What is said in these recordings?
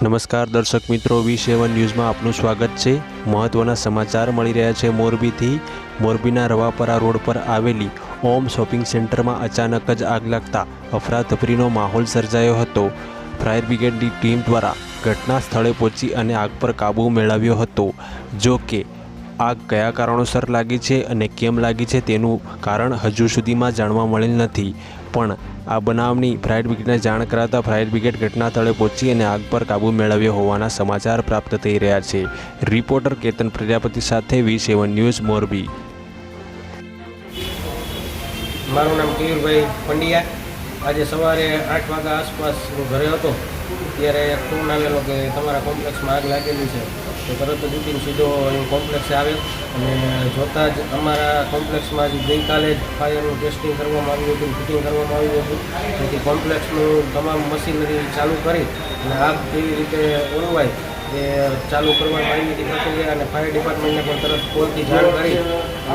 નમસ્કાર દર્શક મિત્રો, વી સેવન ન્યૂઝમાં આપનું સ્વાગત છે. મહત્ત્વના સમાચાર મળી રહ્યા છે મોરબીથી. મોરબીના રવાપરા રોડ પર આવેલી ઓમ શોપિંગ સેન્ટરમાં અચાનક જ આગ લાગતા અફરાતફરીનો માહોલ સર્જાયો હતો. ફાયર બ્રિગેડની ટીમ દ્વારા ઘટના સ્થળે પહોંચી અને આગ પર કાબૂ મેળવ્યો હતો. જો કે આગ કયા કારણોસર લાગી છે અને કેમ લાગી છે તેનું કારણ હજુ સુધીમાં જાણવા મળેલ નથી. પણ આ બનાવની ફાયર બ્રિગેડને જાણ કરાતા ફાયર બ્રિગેડ ઘટના સ્થળે પહોંચી અને આગ પર કાબૂ મેળવ્યો હોવાના સમાચાર પ્રાપ્ત થઈ રહ્યા છે. રિપોર્ટર કેતન પ્રજાપતિ સાથે વી સેવન ન્યૂઝ, મોરબી. મારું નામ કેયુરભાઈ પંડ્યા. આજે સવારે આઠ વાગ્યા આસપાસ હું ઘરે હતો, ત્યારે ફોન આવેલો કે તમારા કોમ્પ્લેક્સમાં આગ લાગેલી છે. તો તરત જ ઉઠીને સીધો અહીં કોમ્પ્લેક્સે આવે અને જોતાં જ અમારા કોમ્પ્લેક્સમાં જ ગઈકાલે જ ફાયરનું ટેસ્ટિંગ કરવામાં આવ્યું હતું ફિટિંગ કરવામાં આવ્યું હતું. તેથી કોમ્પ્લેક્સનું તમામ મશીનરી ચાલુ કરી અને આગ કેવી રીતે ઓલવાય એ ચાલુ કરવામાં આવી હતી પ્રક્રિયા અને ફાયર ડિપાર્ટમેન્ટને પણ તરત કોલથી જાણ કરી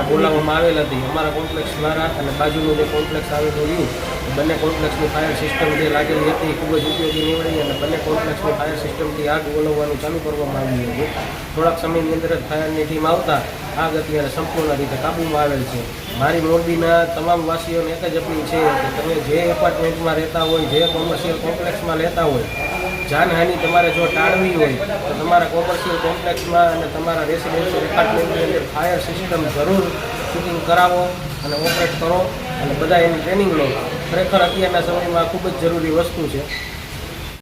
બોલાવવામાં આવેલ હતી. અમારા કોમ્પ્લેક્સ દ્વારા અને બાજુનું જે કોમ્પ્લેક્સ આવેલું રહ્યું બંને કોમ્પ્લેક્સની ફાયર સિસ્ટમ જે લાગેલી હતી ખૂબ જ ઉપયોગી નીવડી અને બંને કોમ્પ્લેક્સની ફાયર સિસ્ટમથી આગ ઓલવવાનું ચાલુ કરવામાં આવ્યું હતું. થોડાક સમયની અંદર જ ફાયરની ટીમ આવતા આગ અત્યારે સંપૂર્ણ રીતે કાબૂમાં આવેલ છે. મારી મોરબીના તમામ વાસીઓને એક જ અપીલ છે કે તમે જે એપાર્ટમેન્ટમાં રહેતા હોય, જે કોમર્શિયલ કોમ્પ્લેક્સમાં લેતા હોય જાનહાનિ તમારે જો ટાળવી હોય, તો તમારા કોમર્શિયલ કોમ્પ્લેક્સમાં અને તમારા રેસિડેન્શિયલ ડિપાર્ટમેન્ટની અંદર ફાયર સિસ્ટમ જરૂર શૂટિંગ કરાવો અને ઓપરેટ કરો અને બધા એની ટ્રેનિંગ લો. ખરેખર અત્યારના સમયમાં ખૂબ જ જરૂરી વસ્તુ છે.